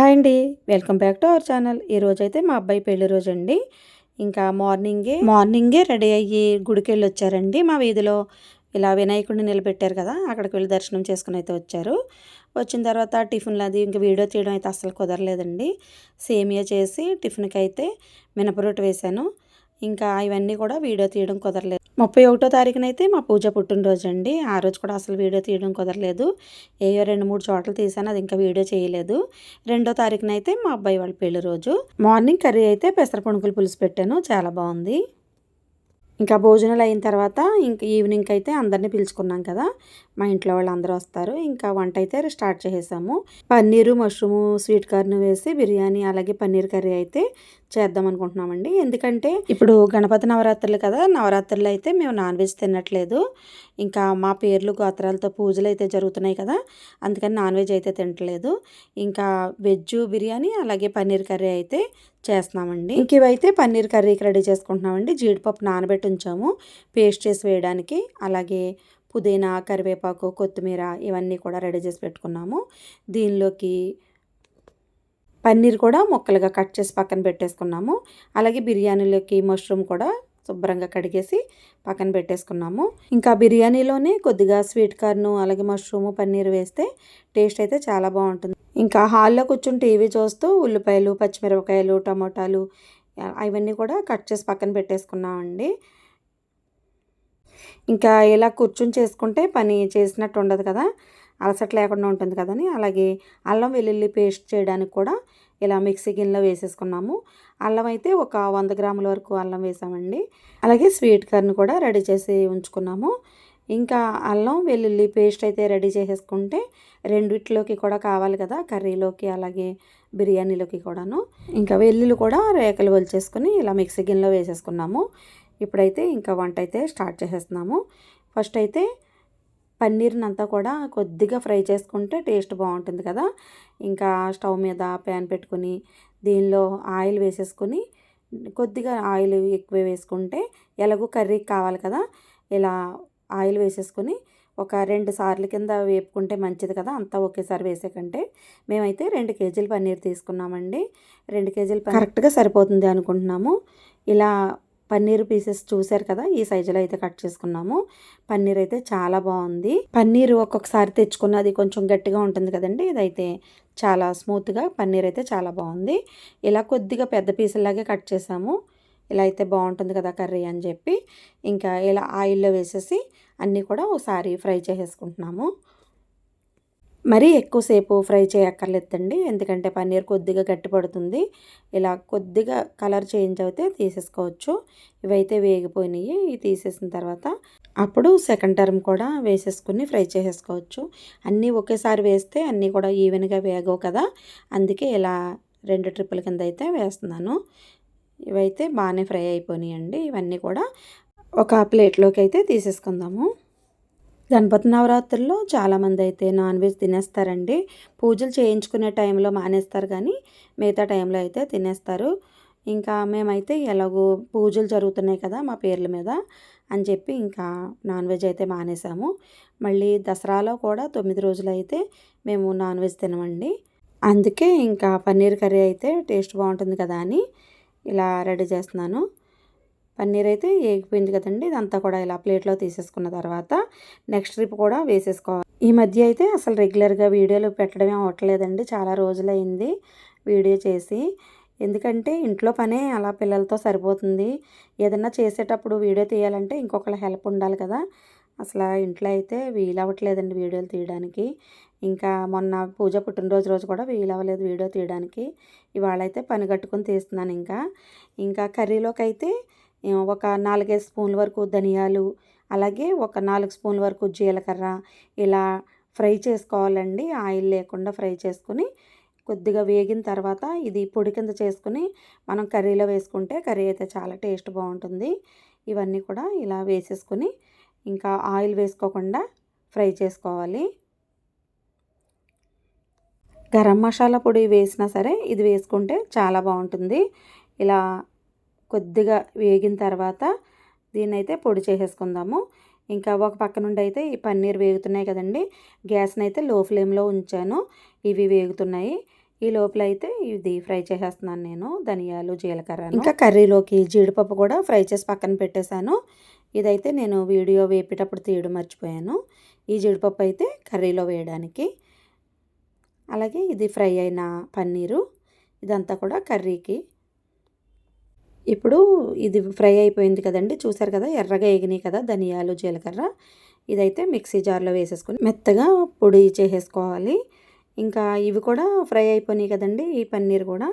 Hi అండి. Welcome back to our channel. ఈరోజు అయితే మా అబ్బాయి పెళ్ళి రోజు అండి ఇంకా మార్నింగే మార్నింగే రెడీ అయ్యి గుడికి వెళ్ళి వచ్చారండి మా వీధిలో. ఇలా వినాయకుడిని నిలబెట్టారు కదా అక్కడికి వెళ్ళి దర్శనం చేసుకుని అయితే వచ్చారు. వచ్చిన తర్వాత టిఫిన్లు అది ఇంకా వీడియో తీయడం అయితే అస్సలు కుదరలేదండి. సేమియా చేసి టిఫిన్కి అయితే మినపరొట్టు వేశాను ఇంకా ఇవన్నీ కూడా వీడియో తీయడం కుదరలేదు. ముప్పై ఒకటో తారీఖునైతే మా పూజ పుట్టినరోజు అండి ఆ రోజు కూడా అసలు వీడియో తీయడం కుదరలేదు. ఏయో రెండు మూడు చోట్ల తీసాను అది ఇంకా వీడియో చేయలేదు. రెండో తారీఖునైతే మా అబ్బాయి వాళ్ళ పెళ్ళి రోజు. మార్నింగ్ కర్రీ అయితే పెసర పుణుకులు పులుసు పెట్టాను చాలా బాగుంది. ఇంకా భోజనాలు అయిన తర్వాత ఇంక ఈవినింగ్ అయితే అందరినీ పిలుచుకున్నాం కదా మా ఇంట్లో వాళ్ళు అందరూ వస్తారు. ఇంకా వంట అయితే స్టార్ట్ చేసేసాము. పన్నీరు మష్రూము స్వీట్ కార్న్ వేసి బిర్యానీ అలాగే పన్నీర్ కర్రీ అయితే చేద్దాం అనుకుంటున్నామండి. ఎందుకంటే ఇప్పుడు గణపతి నవరాత్రులు కదా నవరాత్రులు అయితే మేము నాన్ వెజ్ తినట్లేదు. ఇంకా మా పేర్లు గోత్రాలతో పూజలు అయితే జరుగుతున్నాయి కదా అందుకని నాన్ వెజ్ అయితే తినట్లేదు. ఇంకా వెజ్ బిర్యానీ అలాగే పన్నీర్ కర్రీ అయితే చేస్తున్నామండి. ఇంక ఇవైతే పన్నీర్ కర్రీకి రెడీ చేసుకుంటున్నామండి. జీడిపప్పు నానబెట్టి ఉంచాము. పేస్ట్ చేసి వేయడానికి అలాగే పుదీనా కరివేపాకు కొత్తిమీర ఇవన్నీ కూడా రెడీ చేసి పెట్టుకున్నాము. దీనిలోకి పన్నీర్ కూడా ముక్కలుగా కట్ చేసి పక్కన పెట్టేసుకున్నాము. అలాగే బిర్యానీలోకి మష్రూమ్ కూడా శుభ్రంగా కడిగేసి పక్కన పెట్టేసుకున్నాము. ఇంకా బిర్యానీలోనే కొద్దిగా స్వీట్ కార్న్ అలాగే మష్రూమ్ పన్నీర్ వేస్తే టేస్ట్ అయితే చాలా బాగుంటుంది. ఇంకా హాల్లో కూర్చుని టీవీ చూస్తూ ఉల్లిపాయలు పచ్చిమిరపకాయలు టమోటాలు అవన్నీ కూడా కట్ చేసి పక్కన పెట్టేసుకున్నామండి. ఇంకా ఇలా కూర్చుని చేసుకుంటే పని చేసినట్టు ఉండదు కదా. అలసట లేకుండా ఉంటుంది కదని అలాగే అల్లం వెల్లుల్లి పేస్ట్ చేయడానికి కూడా ఇలా మిక్సీ గిన్నెలో వేసేసుకున్నాము. అల్లం అయితే ఒక వంద గ్రాముల వరకు అల్లం వేసామండి. అలాగే స్వీట్ కార్న్ కూడా రెడీ చేసి ఉంచుకున్నాము. ఇంకా అల్లం వెల్లుల్లి పేస్ట్ అయితే రెడీ చేసేసుకుంటే రెండిట్లోకి కూడా కావాలి కదా కర్రీలోకి అలాగే బిర్యానీలోకి కూడాను. ఇంకా వెల్లుల్లి కూడా రేకలు వలిచేసుకొని ఇలా మిక్సీ గిన్నెలో వేసేసుకున్నాము. ఇప్పుడైతే ఇంకా వంట అయితే స్టార్ట్ చేసేస్తున్నాము. ఫస్ట్ అయితే పన్నీర్ని అంతా కూడా కొద్దిగా ఫ్రై చేసుకుంటే టేస్ట్ బాగుంటుంది కదా. ఇంకా స్టవ్ మీద ప్యాన్ పెట్టుకుని దీనిలో ఆయిల్ వేసేసుకుని కొద్దిగా ఆయిల్ ఎక్కువ వేసుకుంటే ఎలాగో కర్రీకి కావాలి కదా. ఇలా ఆయిల్ వేసేసుకుని ఒక రెండు సార్లు కింద వేపుకుంటే మంచిది కదా. అంతా ఒకేసారి వేసే కంటే మేమైతే రెండు కేజీల పన్నీర్ తీసుకున్నామండి. రెండు కేజీలు కరెక్ట్గా సరిపోతుంది అనుకుంటున్నాము. ఇలా పన్నీర్ పీసెస్ చూసారు కదా ఈ సైజులో అయితే కట్ చేసుకున్నాము. పన్నీర్ అయితే చాలా బాగుంది. పన్నీర్ ఒక్కొక్కసారి తెచ్చుకున్నది కొంచెం గట్టిగా ఉంటుంది కదండి ఇదైతే చాలా స్మూత్గా పన్నీర్ అయితే చాలా బాగుంది. ఇలా కొద్దిగా పెద్ద పీసులాగే కట్ చేసాము. ఇలా అయితే బాగుంటుంది కదా కర్రీ అని చెప్పి. ఇంకా ఇలా ఆయిల్లో వేసేసి అన్నీ కూడా ఒకసారి ఫ్రై చేసేసుకుంటున్నాము. మరీ ఎక్కువసేపు ఫ్రై చేయక్కర్లేదండి. ఎందుకంటే పన్నీర్ కొద్దిగా గట్టి పడుతుంది ఇలా కొద్దిగా కలర్ చేంజ్ అయితే తీసేసుకోవచ్చు. ఇవైతే వేగిపోయినాయి. ఇవి తీసేసిన తర్వాత అప్పుడు సెకండ్ టర్మ్ కూడా వేసేసుకుని ఫ్రై చేసేసుకోవచ్చు. అన్నీ ఒకేసారి వేస్తే అన్నీ కూడా ఈవెన్గా వేగవు కదా. అందుకే ఇలా రెండు ట్రిప్పుల కింద అయితే వేస్తున్నాను. ఇవైతే బాగానే ఫ్రై అయిపోయినాయండి. ఇవన్నీ కూడా ఒక ప్లేట్లోకి అయితే తీసేసుకుందాము. గణపతి నవరాత్రుల్లో చాలామంది అయితే నాన్ వెజ్ తినేస్తారండి. పూజలు చేయించుకునే టైంలో మానేస్తారు కానీ మిగతా టైంలో అయితే తినేస్తారు. ఇంకా మేమైతే ఎలాగో పూజలు జరుగుతున్నాయి కదా మా పేర్ల మీద అని చెప్పి ఇంకా నాన్ వెజ్ అయితే మానేసాము. మళ్ళీ దసరాలో కూడా తొమ్మిది రోజులు అయితే మేము నాన్ వెజ్ తినమండి. అందుకే ఇంకా పన్నీర్ కర్రీ అయితే టేస్ట్ బాగుంటుంది కదా అని ఇలా రెడీ చేస్తున్నాను. పన్నీర్ అయితే ఏగిపోయింది కదండి. ఇదంతా కూడా ఇలా ప్లేట్లో తీసేసుకున్న తర్వాత నెక్స్ట్ ట్రిప్ కూడా వేసేసుకోవాలి. ఈ మధ్య అయితే అసలు రెగ్యులర్గా వీడియోలు పెట్టడమే అవ్వట్లేదండి. చాలా రోజులైంది వీడియో చేసి. ఎందుకంటే ఇంట్లో పనే అలా పిల్లలతో సరిపోతుంది. ఏదన్నా చేసేటప్పుడు వీడియో తీయాలంటే ఇంకొకళ్ళ హెల్ప్ ఉండాలి కదా. అసలు ఇంట్లో అయితే వీలవ్వట్లేదండి వీడియోలు తీయడానికి. ఇంకా మొన్న పూజ పుట్టినరోజు రోజు కూడా వీలవ్వలేదు వీడియో తీయడానికి. ఇవాళ అయితే పని కట్టుకొని తీస్తున్నాను ఇంకా ఇంకా కర్రీలోకి అయితే ఒక నాలుగైదు స్పూన్ల వరకు ధనియాలు అలాగే ఒక నాలుగు స్పూన్ల వరకు జీలకర్ర ఇలా ఫ్రై చేసుకోవాలండి. ఆయిల్ లేకుండా ఫ్రై చేసుకుని కొద్దిగా వేగిన తర్వాత ఇది పొడి కింద చేసుకుని మనం కర్రీలో వేసుకుంటే కర్రీ అయితే చాలా టేస్ట్ బాగుంటుంది. ఇవన్నీ కూడా ఇలా వేసేసుకుని ఇంకా ఆయిల్ వేసుకోకుండా ఫ్రై చేసుకోవాలి. గరం మసాలా పొడి వేసినా సరే ఇది వేసుకుంటే చాలా బాగుంటుంది. ఇలా కొద్దిగా వేగిన తర్వాత దీన్ని అయితే పొడి చేసేసుకుందాము. ఇంకా ఒక పక్క నుండి అయితే ఈ పన్నీర్ వేగుతున్నాయి కదండి. గ్యాస్ని అయితే లో ఫ్లేమ్లో ఉంచాను. ఇవి వేగుతున్నాయి. ఈ లోపల అయితే ఇది ఫ్రై చేసేస్తున్నాను నేను. ధనియాలు జీలకర్ర ఇంకా కర్రీలోకి జీడిపప్పు కూడా ఫ్రై చేసి పక్కన పెట్టేశాను. ఇదైతే నేను వీడియో వేపేటప్పుడు తీయడం మర్చిపోయాను. ఈ జీడిపప్పు అయితే కర్రీలో వేయడానికి. అలాగే ఇది ఫ్రై అయిన పన్నీరు. ఇదంతా కూడా కర్రీకి ఇప్పుడు ఇది ఫ్రై అయిపోయింది కదండి. చూసారు కదా ఎర్రగా ఎగినాయి కదా ధనియాలు జీలకర్ర. ఇదైతే మిక్సీ జార్లో వేసేసుకొని మెత్తగా పొడి చేసేసుకోవాలి. ఇంకా ఇవి కూడా ఫ్రై అయిపోయినాయి కదండి ఈ పన్నీర్ కూడా.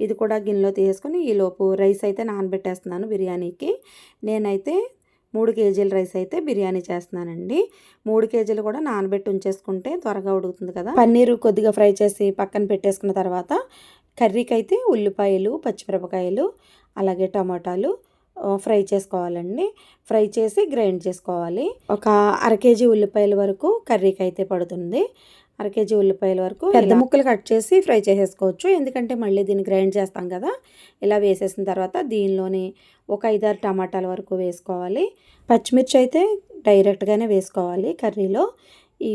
ఇది కూడా గిన్నెలో తీసేసుకొని ఈలోపు రైస్ అయితే నానబెట్టేస్తున్నాను బిర్యానీకి. నేనైతే మూడు కేజీల రైస్ అయితే బిర్యానీ చేస్తున్నానండి. మూడు కేజీలు కూడా నానబెట్టి ఉంచేసుకుంటే త్వరగా ఉడుకుతుంది కదా. పన్నీరు కొద్దిగా ఫ్రై చేసి పక్కన పెట్టేసుకున్న తర్వాత కర్రీకి అయితే ఉల్లిపాయలు పచ్చిమిరపకాయలు అలాగే టమాటాలు ఫ్రై చేసుకోవాలండి. ఫ్రై చేసి గ్రైండ్ చేసుకోవాలి. ఒక అర కేజీ ఉల్లిపాయల వరకు కర్రీకి అయితే పడుతుంది. అర కేజీ ఉల్లిపాయల వరకు పెద్ద ముక్కలు కట్ చేసి ఫ్రై చేసేసుకోవచ్చు. ఎందుకంటే మళ్ళీ దీన్ని గ్రైండ్ చేస్తాం కదా. ఇలా వేసేసిన తర్వాత దీనిలోని ఒక ఐదారు టమాటాల వరకు వేసుకోవాలి. పచ్చిమిర్చి అయితే డైరెక్ట్గానే వేసుకోవాలి కర్రీలో.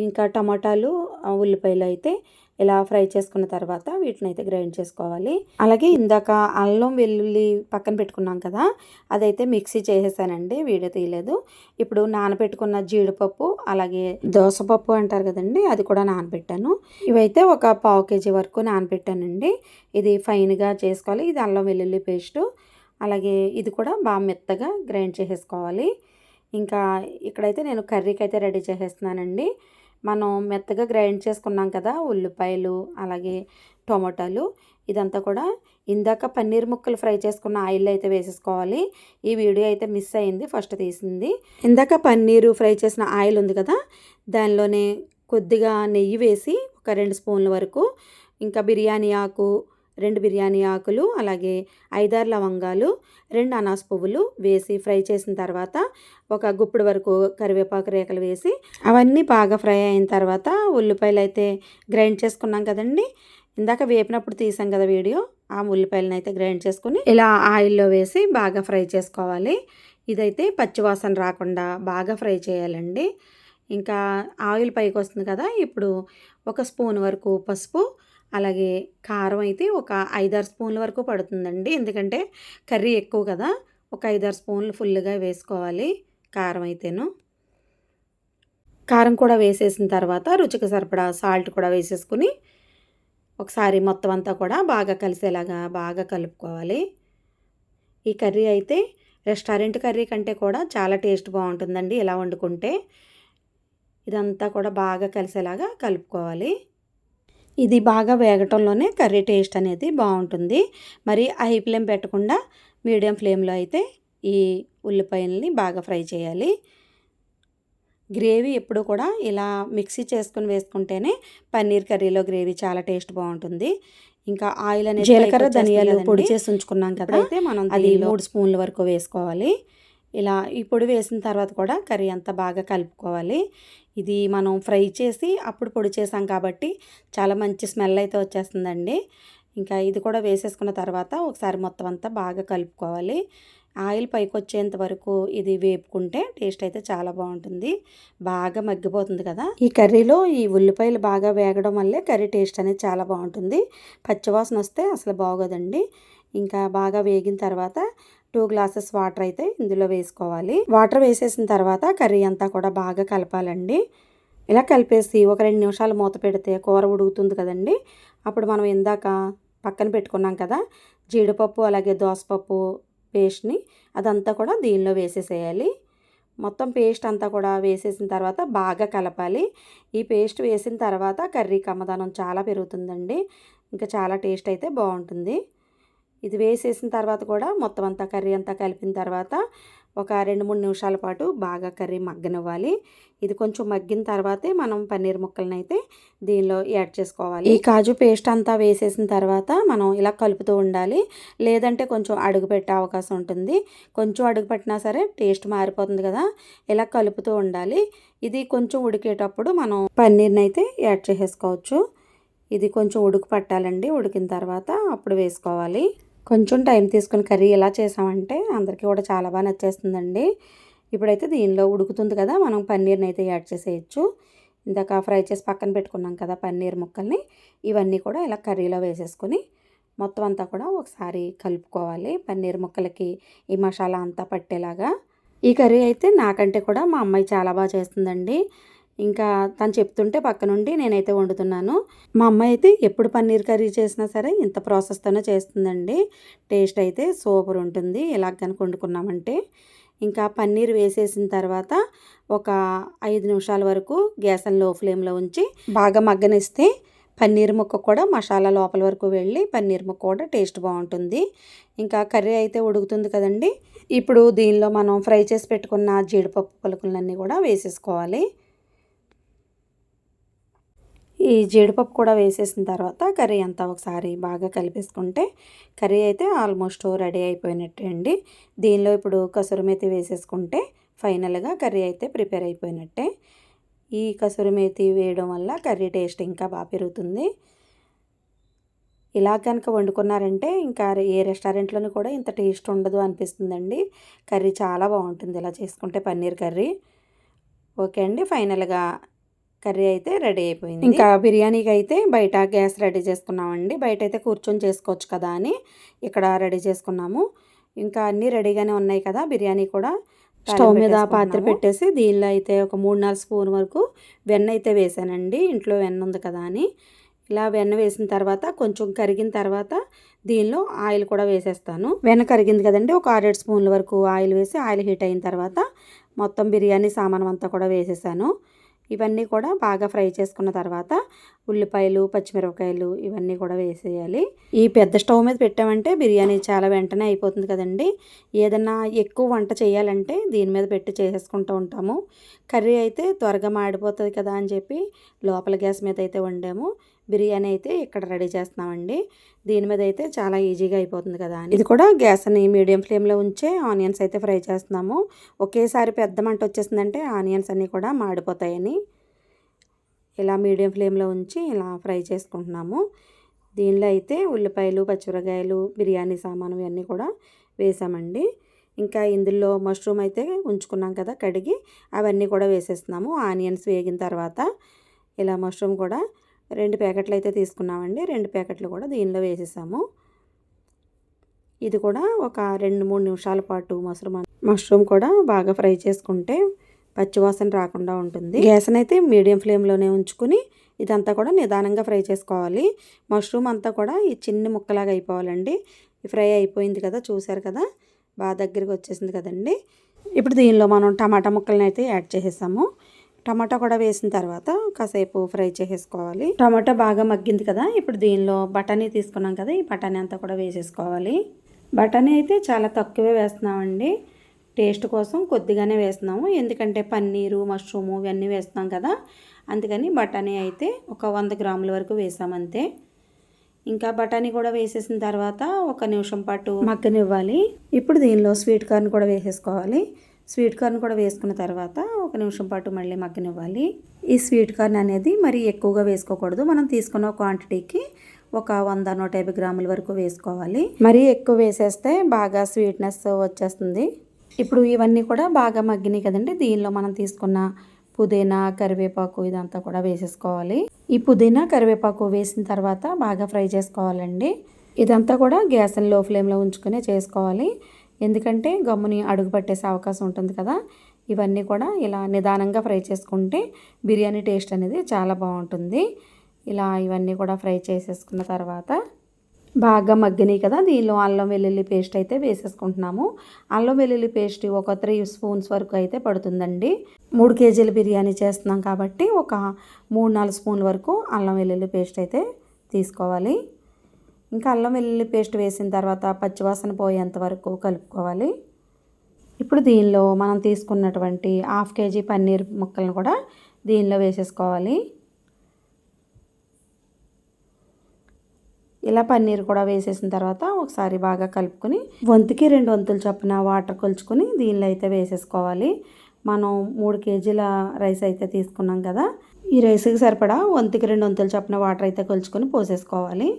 ఇంకా టమాటాలు ఉల్లిపాయలు అయితే ఇలా ఫ్రై చేసుకున్న తర్వాత వీటిని అయితే గ్రైండ్ చేసుకోవాలి. అలాగే ఇందాక అల్లం వెల్లుల్లి పక్కన పెట్టుకున్నాం కదా అదైతే మిక్సీ చేసేసానండి వీడియో తీయలేదు. ఇప్పుడు నానబెట్టుకున్న జీడిపప్పు అలాగే దోసపప్పు అంటారు కదండి అది కూడా నానబెట్టాను ఇవైతే ఒక పావు కేజీ వరకు నానబెట్టానండి ఇది ఫైన్గా చేసుకోవాలి ఇది అల్లం వెల్లుల్లి పేస్టు. అలాగే ఇది కూడా బాగా మెత్తగా గ్రైండ్ చేసేసుకోవాలి. ఇంకా ఇక్కడైతే నేను కర్రీకి అయితే రెడీ చేసేస్తున్నానండి. మనం మెత్తగా గ్రైండ్ చేసుకున్నాం కదా ఉల్లిపాయలు అలాగే టొమాటోలు ఇదంతా కూడా ఇందాక పన్నీర్ ముక్కలు ఫ్రై చేసుకున్న ఆయిల్ అయితే వేసేసుకోవాలి. ఈ వీడియో అయితే మిస్ అయింది ఫస్ట్ తీసింది. ఇందాక పన్నీరు ఫ్రై చేసిన ఆయిల్ ఉంది కదా దానిలోనే కొద్దిగా నెయ్యి వేసి ఒక రెండు స్పూన్ల వరకు ఇంకా బిర్యానీ ఆకు రెండు బిర్యానీ ఆకులు అలాగే ఐదారు లవంగాలు రెండు అనాస్ పువ్వులు వేసి ఫ్రై చేసిన తర్వాత ఒక గుప్పుడు వరకు కరివేపాకు రేకలు వేసి అవన్నీ బాగా ఫ్రై అయిన తర్వాత ఉల్లిపాయలు అయితే గ్రైండ్ చేసుకున్నాం కదండి. ఇందాక వేపినప్పుడు తీసాం కదా వీడియో ఆ ఉల్లిపాయలను అయితే గ్రైండ్ చేసుకుని ఇలా ఆయిల్లో వేసి బాగా ఫ్రై చేసుకోవాలి. ఇదైతే పచ్చివాసన రాకుండా బాగా ఫ్రై చేయాలండి. ఇంకా ఆయిల్ పైకి వస్తుంది కదా ఇప్పుడు ఒక స్పూన్ వరకు పసుపు అలాగే కారం అయితే ఒక ఐదారు స్పూన్ల వరకు పడుతుందండి. ఎందుకంటే కర్రీ ఎక్కువ కదా ఒక ఐదారు స్పూన్లు ఫుల్గా వేసుకోవాలి కారం అయితేను. కారం కూడా వేసేసిన తర్వాత రుచికి సరిపడా సాల్ట్ కూడా వేసేసుకుని ఒకసారి మొత్తం అంతా కూడా బాగా కలిసేలాగా బాగా కలుపుకోవాలి. ఈ కర్రీ అయితే రెస్టారెంట్ కర్రీ కంటే కూడా చాలా టేస్ట్ బాగుంటుందండి. ఇలా వండుకుంటే ఇదంతా కూడా బాగా కలిసేలాగా కలుపుకోవాలి. ఇది బాగా వేగటంలోనే కర్రీ టేస్ట్ అనేది బాగుంటుంది. మరి హై ఫ్లేమ్ పెట్టకుండా మీడియం ఫ్లేమ్లో అయితే ఈ ఉల్లిపాయలని బాగా ఫ్రై చేయాలి. గ్రేవీ ఎప్పుడు కూడా ఇలా మిక్సీ చేసుకుని వేసుకుంటేనే పన్నీర్ కర్రీలో గ్రేవీ చాలా టేస్ట్ బాగుంటుంది. ఇంకా ఆయిల్ అనేది జీలకర్ర ధనియాలు పొడి చేసి ఉంచుకున్నాం కదా అయితే మనం అది మూడు స్పూన్ల వరకు వేసుకోవాలి. ఇలా ఈ పొడి వేసిన తర్వాత కూడా కర్రీ అంతా బాగా కలుపుకోవాలి. ఇది మనం ఫ్రై చేసి అప్పుడు పొడి చేసాం కాబట్టి చాలా మంచి స్మెల్ అయితే వచ్చేస్తుందండి. ఇంకా ఇది కూడా వేసేసుకున్న తర్వాత ఒకసారి మొత్తం అంతా బాగా కలుపుకోవాలి. ఆయిల్ పైకి వచ్చేంత వరకు ఇది వేపుకుంటే టేస్ట్ అయితే చాలా బాగుంటుంది. బాగా మగ్గిపోతుంది కదా. ఈ కర్రీలో ఈ ఉల్లిపాయలు బాగా వేగడం వల్లే కర్రీ టేస్ట్ అనేది చాలా బాగుంటుంది. పచ్చివాసన వస్తే అసలు బాగోదండి. ఇంకా బాగా వేగిన తర్వాత టూ గ్లాసెస్ వాటర్ అయితే ఇందులో వేసుకోవాలి. వాటర్ వేసేసిన తర్వాత కర్రీ అంతా కూడా బాగా కలపాలండి. ఇలా కలిపేసి ఒక రెండు నిమిషాలు మూత పెడితే కూర ఉడుకుతుంది కదండి. అప్పుడు మనం ఇందాక పక్కన పెట్టుకున్నాం కదా జీడిపప్పు అలాగే దోసపప్పు పేస్ట్ని అదంతా కూడా దీనిలో వేసేసేయాలి. మొత్తం పేస్ట్ అంతా కూడా వేసేసిన తర్వాత బాగా కలపాలి. ఈ పేస్ట్ వేసిన తర్వాత కర్రీ కమ్మదనం చాలా పెరుగుతుందండి. ఇంకా చాలా టేస్ట్ అయితే బాగుంటుంది. ఇది వేసేసిన తర్వాత కూడా మొత్తం అంతా కర్రీ అంతా కలిపిన తర్వాత ఒక రెండు మూడు నిమిషాల పాటు బాగా కర్రీ మగ్గనివ్వాలి. ఇది కొంచెం మగ్గిన తర్వాతే మనం పన్నీర్ ముక్కలను అయితే దీనిలో యాడ్ చేసుకోవాలి. ఈ కాజు పేస్ట్ అంతా వేసేసిన తర్వాత మనం ఇలా కలుపుతూ ఉండాలి. లేదంటే కొంచెం అడుగు పెట్టే అవకాశం ఉంటుంది. కొంచెం అడుగు పెట్టినా సరే టేస్ట్ మారిపోతుంది కదా. ఇలా కలుపుతూ ఉండాలి. ఇది కొంచెం ఉడికేటప్పుడు మనం పన్నీర్ని అయితే యాడ్ చేసేసుకోవచ్చు. ఇది కొంచెం ఉడుకు పట్టాలండి. ఉడికిన తర్వాత అప్పుడు వేసుకోవాలి. కొంచెం టైం తీసుకుని కర్రీ ఎలా చేసామంటే అందరికీ కూడా చాలా బాగా నచ్చేస్తుందండి. ఇప్పుడైతే దీనిలో ఉడుకుతుంది కదా మనం పన్నీర్ని అయితే యాడ్ చేసేయచ్చు. ఇందాక ఫ్రై చేసి పక్కన పెట్టుకున్నాం కదా పన్నీర్ ముక్కల్ని ఇవన్నీ కూడా ఇలా కర్రీలో వేసేసుకొని మొత్తం అంతా కూడా ఒకసారి కలుపుకోవాలి. పన్నీర్ ముక్కలకి ఈ మసాలా అంతా పట్టేలాగా. ఈ కర్రీ అయితే నాకంటే కూడా మా అమ్మాయి చాలా బాగా చేస్తుందండి. ఇంకా తను చెప్తుంటే పక్క నుండి నేనైతే వండుతున్నాను. మా అమ్మాయి అయితే ఎప్పుడు పన్నీర్ కర్రీ చేసినా సరే ఇంత ప్రాసెస్తోనే చేస్తుందండి. టేస్ట్ అయితే సూపర్ ఉంటుంది. ఇలా కనుక వండుకున్నామంటే. ఇంకా పన్నీర్ వేసేసిన తర్వాత ఒక ఐదు నిమిషాల వరకు గ్యాస్లో ఫ్లేమ్లో ఉంచి బాగా మగ్గనిస్తే పన్నీర్ ముక్క కూడా మసాలా లోపల వరకు వెళ్ళి పన్నీర్ ముక్క కూడా టేస్ట్ బాగుంటుంది. ఇంకా కర్రీ అయితే ఉడుకుతుంది కదండి. ఇప్పుడు దీనిలో మనం ఫ్రై చేసి పెట్టుకున్న జీడిపప్పు పలుకులన్నీ కూడా వేసేసుకోవాలి. ఈ జీడిపప్పు కూడా వేసేసిన తర్వాత కర్రీ అంతా ఒకసారి బాగా కలిపేసుకుంటే కర్రీ అయితే ఆల్మోస్ట్ రెడీ అయిపోయినట్టే అండి. దీనిలో ఇప్పుడు కసూరి మేతి వేసేసుకుంటే ఫైనల్గా కర్రీ అయితే ప్రిపేర్ అయిపోయినట్టే. ఈ కసూరి మేతి వేయడం వల్ల కర్రీ టేస్ట్ ఇంకా బాగా పెరుగుతుంది. ఇలా కనుక వండుకున్నారంటే ఇంకా ఏ రెస్టారెంట్లోనూ కూడా ఇంత టేస్ట్ ఉండదు అనిపిస్తుందండి. కర్రీ చాలా బాగుంటుంది ఇలా చేసుకుంటే పన్నీర్ కర్రీ. ఓకే అండి ఫైనల్గా కర్రీ అయితే రెడీ అయిపోయింది. ఇంకా బిర్యానీకి అయితే బయట గ్యాస్ రెడీ చేసుకున్నామండి. బయట అయితే కూర్చొని చేసుకోవచ్చు కదా అని ఇక్కడ రెడీ చేసుకున్నాము. ఇంకా అన్నీ రెడీగానే ఉన్నాయి కదా బిర్యానీ కూడా స్టవ్ మీద పాత్ర పెట్టేసి దీనిలో అయితే ఒక మూడు నాలుగు స్పూన్ వరకు వెన్న అయితే వేసానండి. ఇంట్లో వెన్న ఉంది కదా అని. ఇలా వెన్న వేసిన తర్వాత కొంచెం కరిగిన తర్వాత దీనిలో ఆయిల్ కూడా వేసేస్తాను. వెన్న కరిగింది కదండి ఒక ఆరేడు స్పూన్ల వరకు ఆయిల్ వేసి ఆయిల్ హీట్ అయిన తర్వాత మొత్తం బిర్యానీ సామానం అంతా కూడా వేసేసాను. ఇవన్నీ కూడా బాగా ఫ్రై చేసుకున్న తర్వాత ఉల్లిపాయలు పచ్చిమిరపకాయలు ఇవన్నీ కూడా వేసేయాలి. ఈ పెద్ద స్టవ్ మీద పెట్టామంటే బిర్యానీ చాలా వెంటనే అయిపోతుంది కదండి. ఏదన్నా ఎక్కువ వంట చేయాలంటే దీని మీద పెట్టి చేసేసుకుంటూ ఉంటాము. కర్రీ అయితే త్వరగా మాడిపోతుంది కదా అని చెప్పి లోపల గ్యాస్ మీద అయితే వండాము. బిర్యానీ అయితే ఇక్కడ రెడీ చేస్తున్నామండి. దీని మీద అయితే చాలా ఈజీగా అయిపోతుంది కదా అని. ఇది కూడా గ్యాస్ని మీడియం ఫ్లేమ్లో ఉంచే ఆనియన్స్ అయితే ఫ్రై చేస్తున్నాము. ఒకేసారి పెద్ద మంట వచ్చేసిందంటే ఆనియన్స్ అన్నీ కూడా మాడిపోతాయని. ఇలా మీడియం ఫ్లేమ్లో ఉంచి ఇలా ఫ్రై చేసుకుంటున్నాము. దీనిలో అయితే ఉల్లిపాయలు పచ్చిమిరకాయలు బిర్యానీ సామాను ఇవన్నీ కూడా వేసామండి. ఇంకా ఇందులో మష్రూమ్ అయితే ఉంచుకున్నాం కదా కడిగి అవన్నీ కూడా వేసేస్తున్నాము. ఆనియన్స్ వేగిన తర్వాత ఇలా మష్రూమ్ కూడా రెండు ప్యాకెట్లు అయితే తీసుకున్నామండి. రెండు ప్యాకెట్లు కూడా దీనిలో వేసేసాము. ఇది కూడా ఒక రెండు మూడు నిమిషాల పాటు మష్రూమ్ మష్రూమ్ కూడా బాగా ఫ్రై చేసుకుంటే పచ్చివాసన రాకుండా ఉంటుంది. గ్యాస్ని అయితే మీడియం ఫ్లేమ్లోనే ఉంచుకుని ఇదంతా కూడా నిదానంగా ఫ్రై చేసుకోవాలి. మష్రూమ్ అంతా కూడా ఈ చిన్ని ముక్కలాగా అయిపోవాలండి. ఫ్రై అయిపోయింది కదా చూసారు కదా? బాగా దగ్గరికి వచ్చేసింది కదండి. ఇప్పుడు దీనిలో మనం టమాటా ముక్కలను అయితే యాడ్ చేసేసాము. టమాటా కూడా వేసిన తర్వాత కాసేపు ఫ్రై చేసేసుకోవాలి. టమాటా బాగా మగ్గింది కదా ఇప్పుడు దీనిలో బఠానీ తీసుకున్నాం కదా ఈ బఠానీ అంతా కూడా వేసేసుకోవాలి. బఠానీ అయితే చాలా తక్కువే వేస్తున్నామండి. టేస్ట్ కోసం కొద్దిగానే వేస్తున్నాము. ఎందుకంటే పన్నీరు మష్రూము ఇవన్నీ వేస్తున్నాం కదా. అందుకని బఠానీ అయితే ఒక వంద గ్రాముల వరకు వేసామంతే. ఇంకా బఠానీ కూడా వేసేసిన తర్వాత ఒక నిమిషం పాటు మగ్గనివ్వాలి. ఇప్పుడు దీనిలో స్వీట్ కార్న్ కూడా వేసేసుకోవాలి. స్వీట్ కార్న్ కూడా వేసుకున్న తర్వాత ఒక నిమిషం పాటు మళ్ళీ మగ్గనివ్వాలి. ఈ స్వీట్ కార్న్ అనేది మరి ఎక్కువగా వేసుకోకూడదు. మనం తీసుకున్న క్వాంటిటీకి ఒక వంద నూట యాభై గ్రాముల వరకు వేసుకోవాలి. మరీ ఎక్కువ వేసేస్తే బాగా స్వీట్నెస్ వచ్చేస్తుంది. ఇప్పుడు ఇవన్నీ కూడా బాగా మగ్గినాయి కదండి. దీనిలో మనం తీసుకున్న పుదీనా కరివేపాకు ఇదంతా కూడా వేసేసుకోవాలి. ఈ పుదీనా కరివేపాకు వేసిన తర్వాత బాగా ఫ్రై చేసుకోవాలండి. ఇదంతా కూడా గ్యాస్లో ఫ్లేమ్లో ఉంచుకునే చేసుకోవాలి. ఎందుకంటే గమ్ముని అడుగు పట్టేసే అవకాశం ఉంటుంది కదా. ఇవన్నీ కూడా ఇలా నిదానంగా ఫ్రై చేసుకుంటే బిర్యానీ టేస్ట్ అనేది చాలా బాగుంటుంది. ఇలా ఇవన్నీ కూడా ఫ్రై చేసేసుకున్న తర్వాత బాగా మగ్గినాయి కదా దీనిలో అల్లం వెల్లుల్లి పేస్ట్ అయితే వేసేసుకుంటున్నాము. అల్లం వెల్లుల్లి పేస్ట్ ఒక త్రీ స్పూన్స్ వరకు అయితే పడుతుందండి. మూడు కేజీల బిర్యానీ చేస్తున్నాం కాబట్టి ఒక మూడు నాలుగు స్పూన్ల వరకు అల్లం వెల్లుల్లి పేస్ట్ అయితే తీసుకోవాలి. ఇంకా అల్లం వెల్లుల్లి పేస్ట్ వేసిన తర్వాత పచ్చివాసన పోయేంత వరకు కలుపుకోవాలి. ఇప్పుడు దీనిలో మనం తీసుకున్నటువంటి హాఫ్ కేజీ పన్నీర్ ముక్కలను కూడా దీనిలో వేసేసుకోవాలి. ఇలా పన్నీర్ కూడా వేసేసిన తర్వాత ఒకసారి బాగా కలుపుకొని వంతుకి రెండు వంతులు చొప్పున వాటర్ కొలుచుకొని దీనిలో అయితే వేసేసుకోవాలి. మనం మూడు కేజీల రైస్ అయితే తీసుకున్నాం కదా. ఈ రైస్కి సరిపడా వంతుకి రెండు వంతులు చొప్పున వాటర్ అయితే కొలుచుకొని పోసేసుకోవాలి.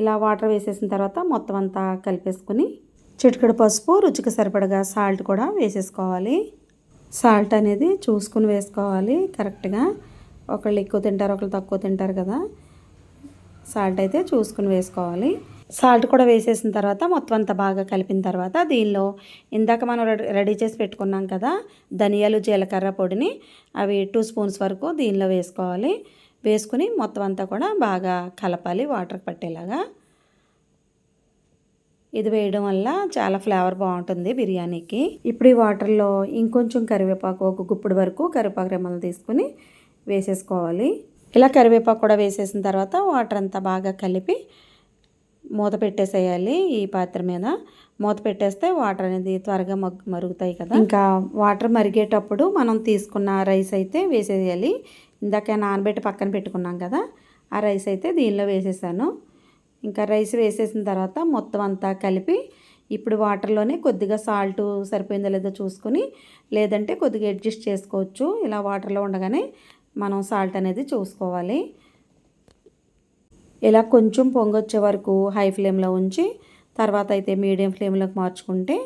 ఇలా వాటర్ వేసేసిన తర్వాత మొత్తం అంతా కలిపేసుకుని చిటికెడు పసుపు రుచికి సరిపడగా సాల్ట్ కూడా వేసేసుకోవాలి. సాల్ట్ అనేది చూసుకుని వేసుకోవాలి కరెక్ట్గా. ఒకళ్ళు ఎక్కువ తింటారు ఒకళ్ళు తక్కువ తింటారు కదా. సాల్ట్ అయితే చూసుకుని వేసుకోవాలి. సాల్ట్ కూడా వేసేసిన తర్వాత మొత్తం అంతా బాగా కలిపిన తర్వాత దీనిలో ఇందాక మనం రెడీ- రెడీ చేసి పెట్టుకున్నాం కదా ధనియాలు జీలకర్ర పొడిని అవి టూ స్పూన్స్ వరకు దీనిలో వేసుకోవాలి. వేసుకుని మొత్తం అంతా కూడా బాగా కలపాలి వాటర్ పట్టేలాగా. ఇది వేయడం వల్ల చాలా ఫ్లేవర్ బాగుంటుంది బిర్యానీకి. ఇప్పుడు ఈ వాటర్లో ఇంకొంచెం కరివేపాకు ఒక గుప్పుడు వరకు కరివేపాకు రెమ్మలు తీసుకుని వేసేసుకోవాలి. ఇలా కరివేపాకు కూడా వేసేసిన తర్వాత వాటర్ అంతా బాగా కలిపి మూత పెట్టేసేయాలి ఈ పాత్ర మీద. మూత పెట్టేస్తే వాటర్ అనేది త్వరగా మగ్గు మరుగుతాయి కదా. ఇంకా వాటర్ మరిగేటప్పుడు మనం తీసుకున్న రైస్ అయితే వేసేయాలి. ఇందాక నానబెట్టి పక్కన పెట్టుకున్నాం కదా ఆ రైస్ అయితే దీనిలో వేసేసాను. ఇంకా రైస్ వేసేసిన తర్వాత మొత్తం అంతా కలిపి ఇప్పుడు వాటర్లోనే కొద్దిగా సాల్ట్ సరిపోయిందో లేదో చూసుకొని లేదంటే కొద్దిగా అడ్జస్ట్ చేసుకోవచ్చు. ఇలా వాటర్లో ఉండగానే మనం సాల్ట్ అనేది చూసుకోవాలి. ఇలా కొంచెం పొంగొచ్చే వరకు హై ఫ్లేమ్లో ఉంచి తర్వాత అయితే మీడియం ఫ్లేమ్లోకి మార్చుకుంటే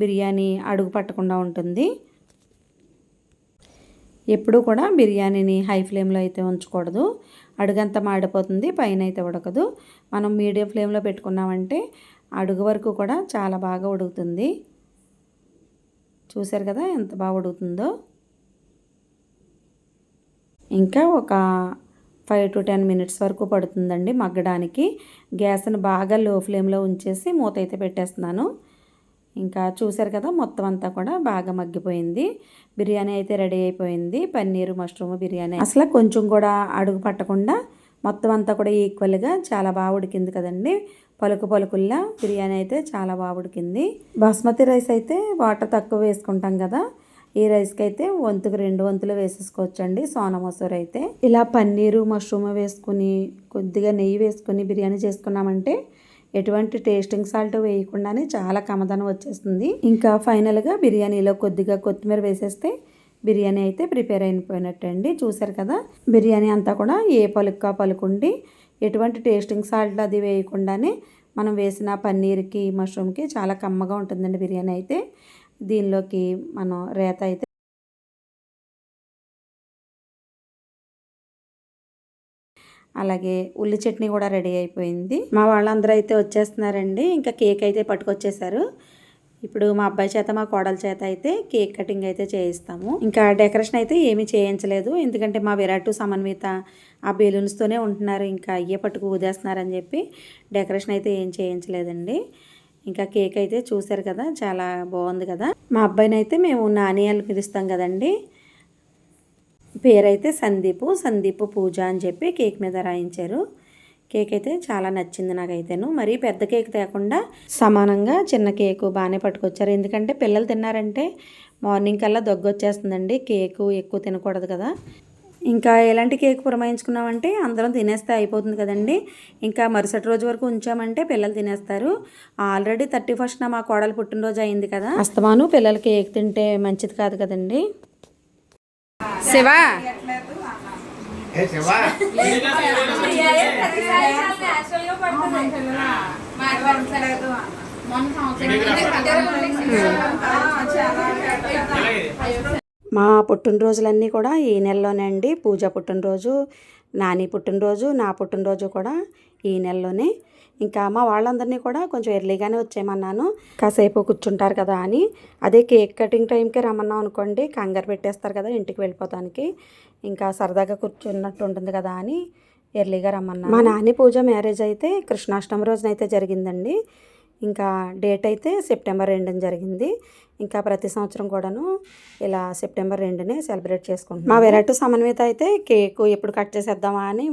బిర్యానీ అడుగు పట్టకుండా ఉంటుంది. ఎప్పుడూ కూడా బిర్యానీని హై ఫ్లేమ్లో అయితే ఉంచకూడదు. అడుగంతా మాడిపోతుంది పైన అయితే ఉడకదు. మనం మీడియం ఫ్లేమ్లో పెట్టుకున్నామంటే అడుగు వరకు కూడా చాలా బాగా ఉడుకుతుంది. చూశారు కదా ఎంత బాగా ఉడుకుతుందో? ఇంకా ఒక ఫైవ్ టు టెన్ మినిట్స్ వరకు పడుతుందండి మగ్గడానికి. గ్యాస్ని బాగా లో ఫ్లేమ్లో ఉంచేసి మూత అయితే పెట్టేస్తున్నాను. ఇంకా చూసారు కదా మొత్తం అంతా కూడా బాగా మగ్గిపోయింది. బిర్యానీ అయితే రెడీ అయిపోయింది. పన్నీరు మష్రూమ్ బిర్యానీ. అసలు కొంచెం కూడా అడుగు పట్టకుండా మొత్తం అంతా కూడా ఈక్వల్గా చాలా బాగా ఉడికింది కదండి. పలుకు పలుకుల్లా బిర్యానీ అయితే చాలా బాగా ఉడికింది. బాస్మతి రైస్ అయితే వాటర్ తక్కువ వేసుకుంటాం కదా ఈ రైస్కి అయితే వంతుకు రెండు వంతులు వేసేసుకోవచ్చండి సోనా మసూర్ అయితే. ఇలా పన్నీరు మష్రూమ్ వేసుకుని కొద్దిగా నెయ్యి వేసుకుని బిర్యానీ చేసుకున్నామంటే ఎటువంటి టేస్టింగ్ సాల్ట్ వేయకుండానే చాలా కమదనం వచ్చేస్తుంది. ఇంకా ఫైనల్గా బిర్యానీలో కొద్దిగా కొత్తిమీర వేసేస్తే బిర్యానీ అయితే ప్రిపేర్ అయిపోయినట్టు అండి చూసారు కదా. బిర్యానీ అంతా కూడా ఏ పలుక్క పలుకుండి ఎటువంటి టేస్టింగ్ సాల్ట్ అది వేయకుండానే మనం వేసిన పన్నీర్కి మష్రూమ్కి చాలా కమ్మగా ఉంటుందండి బిర్యానీ అయితే. దీనిలోకి మనం రేత అయితే అలాగే ఉల్లి చట్నీ కూడా రెడీ అయిపోయింది. మా వాళ్ళందరూ అయితే వచ్చేస్తున్నారండి. ఇంకా కేక్ అయితే పట్టుకొచ్చేసారు. ఇప్పుడు మా అబ్బాయి చేత మా కోడల చేత అయితే కేక్ కటింగ్ అయితే చేయిస్తాము. ఇంకా డెకరేషన్ అయితే ఏమీ చేయించలేదు. ఎందుకంటే మా విరాట్ సమన్విత ఆ బెలూన్స్తోనే ఉంటున్నారు. ఇంకా అయ్యే పట్టుకు ఊదేస్తున్నారని చెప్పి డెకరేషన్ అయితే ఏం చేయించలేదండి. ఇంకా కేక్ అయితే చూశారు కదా చాలా బాగుంది కదా. మా అబ్బాయిని అయితే మేము నాణ్యాలు పిలుస్తాం కదండి. పేరైతే సందీపు సందీపు పూజ అని చెప్పి కేక్ మీద రాయించారు. కేక్ అయితే చాలా నచ్చింది నాకైతేను. మరీ పెద్ద కేక్ తేకుండా సమానంగా చిన్న కేకు బాగానే పట్టుకొచ్చారు. ఎందుకంటే పిల్లలు తిన్నారంటే మార్నింగ్ కల్లా దగ్గు వచ్చేస్తుందండి కేకు ఎక్కువ తినకూడదు కదా. ఇంకా ఎలాంటి కేక్ పురమాయించుకున్నామంటే అందరం తినేస్తే అయిపోతుంది కదండి. ఇంకా మరుసటి రోజు వరకు ఉంచామంటే పిల్లలు తినేస్తారు. ఆల్రెడీ థర్టీ ఫస్ట్న మా కోడలు పుట్టినరోజు అయింది కదా. అస్తమాను పిల్లలు కేక్ తింటే మంచిది కాదు కదండి. శివా. ఏ శివా. మా పుట్టినరోజులన్నీ కూడా ఈ నెలలోనే అండి. పూజ పుట్టినరోజు నాని పుట్టినరోజు నా పుట్టినరోజు కూడా ఈ నెలలోనే. ఇంకా మా వాళ్ళందరినీ కూడా కొంచెం ఎర్లీగానే వచ్చేయమన్నాను. కాసేపు కూర్చుంటారు కదా అని. అదే కేక్ కటింగ్ టైంకి రమ్మన్నాం అనుకోండి. కంగారు పెట్టేస్తారు కదా ఇంటికి వెళ్ళిపోతానికి. ఇంకా సరదాగా కూర్చున్నట్టు ఉంటుంది కదా అని ఎర్లీగా రమ్మన్నా మా నాని పూజ మ్యారేజ్ అయితే కృష్ణాష్టమి రోజునైతే జరిగిందండి. ఇంకా డేట్ అయితే సెప్టెంబర్ రెండున జరిగింది. ఇంకా ప్రతి సంవత్సరం కూడాను ఇలా సెప్టెంబర్ రెండునే సెలబ్రేట్ చేసుకుంటాం మా వెరైటీ సమన్విత అయితే కేక్ ఎప్పుడు కట్ చేసేద్దామా అని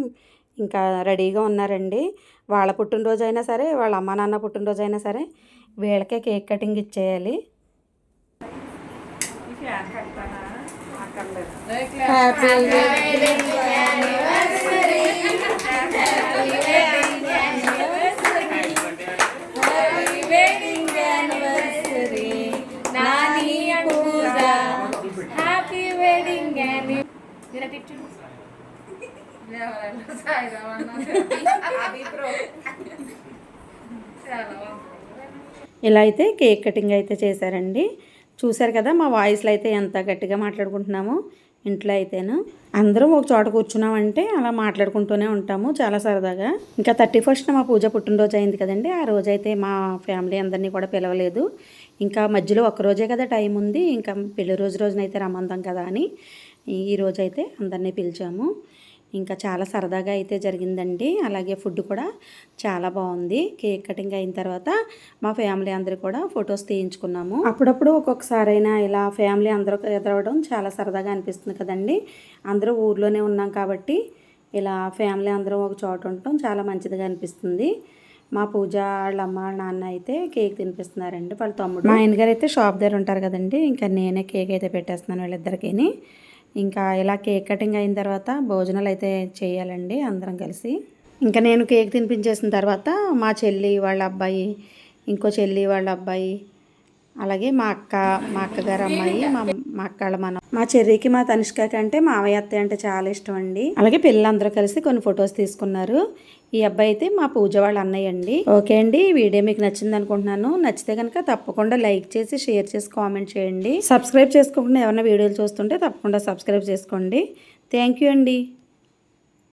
ఇంకా రెడీగా ఉన్నారండి. వాళ్ళ పుట్టినరోజు అయినా సరే వాళ్ళ అమ్మ నాన్న పుట్టినరోజు అయినా సరే వీళ్ళకే కేక్ కటింగ్ ఇచ్చేయాలి. హ్యాపీ ఇలా అయితే కేక్ కటింగ్ అయితే చేశారండి. చూశారు కదా మా వాయిస్లో అయితే ఎంత గట్టిగా మాట్లాడుకుంటున్నామో ఇంట్లో అయితేను. అందరం ఒక చోట కూర్చున్నామంటే అలా మాట్లాడుకుంటూనే ఉంటాము చాలా సరదాగా. ఇంకా థర్టీ ఫస్ట్ మా పూజ పుట్టినరోజు అయింది కదండి. ఆ రోజైతే మా ఫ్యామిలీ అందరినీ కూడా పిలవలేదు. ఇంకా మధ్యలో ఒక రోజే కదా టైం ఉంది. ఇంకా పెళ్ళి రోజు రోజునైతే రమ్మందాం కదా అని. ఈరోజు అయితే అందరినీ పిలిచాము. ఇంకా చాలా సరదాగా అయితే జరిగిందండి. అలాగే ఫుడ్ కూడా చాలా బాగుంది. కేక్ కటింగ్ అయిన తర్వాత మా ఫ్యామిలీ అందరూ కూడా ఫొటోస్ తీయించుకున్నాము. అప్పుడప్పుడు ఒక్కొక్కసారైనా ఇలా ఫ్యామిలీ అందరూ ఎదరవడం చాలా సరదాగా అనిపిస్తుంది కదండి. అందరూ ఊర్లోనే ఉన్నాం కాబట్టి ఇలా ఫ్యామిలీ అందరూ ఒక చోట ఉండటం చాలా మంచిదిగా అనిపిస్తుంది. మా పూజ వాళ్ళ అమ్మ వాళ్ళ నాన్న అయితే కేక్ తినిపిస్తున్నారండి వాళ్ళ తమ్ముడు. మా ఆయనగారు అయితే షాప్ దగ్గర ఉంటారు కదండి. ఇంకా నేనే కేక్ అయితే పెట్టేస్తున్నాను వీళ్ళిద్దరికీని. ఇంకా ఇలా కేక్ కటింగ్ అయిన తర్వాత భోజనాలు అయితే చేయాలండి అందరం కలిసి. ఇంకా నేను కేక్ తినిపించేసిన తర్వాత మా చెల్లి వాళ్ళ అబ్బాయి ఇంకో చెల్లి వాళ్ళ అబ్బాయి అలాగే మా అక్క మా అక్కగారు అమ్మాయి మా మా అక్కళ్ళ మనం. మా చెర్రీకి మా తనిష్కకి అంటే మావయ్య అత్తయ్య అంటే చాలా ఇష్టం అండి. అలాగే పిల్లలందరూ కలిసి కొన్ని ఫొటోస్ తీసుకున్నారు. ఈ అబ్బాయి అయితే మా పూజ వాళ్ళ అన్నయ్య అండి. ఓకే అండి. ఈ వీడియో మీకు నచ్చింది అనుకుంటున్నాను. నచ్చితే కనుక తప్పకుండా లైక్ చేసి షేర్ చేసి కామెంట్ చేయండి. సబ్స్క్రైబ్ చేసుకోకుండా ఏమైనా వీడియోలు చూస్తుంటే తప్పకుండా సబ్స్క్రైబ్ చేసుకోండి. థ్యాంక్ యూ అండి.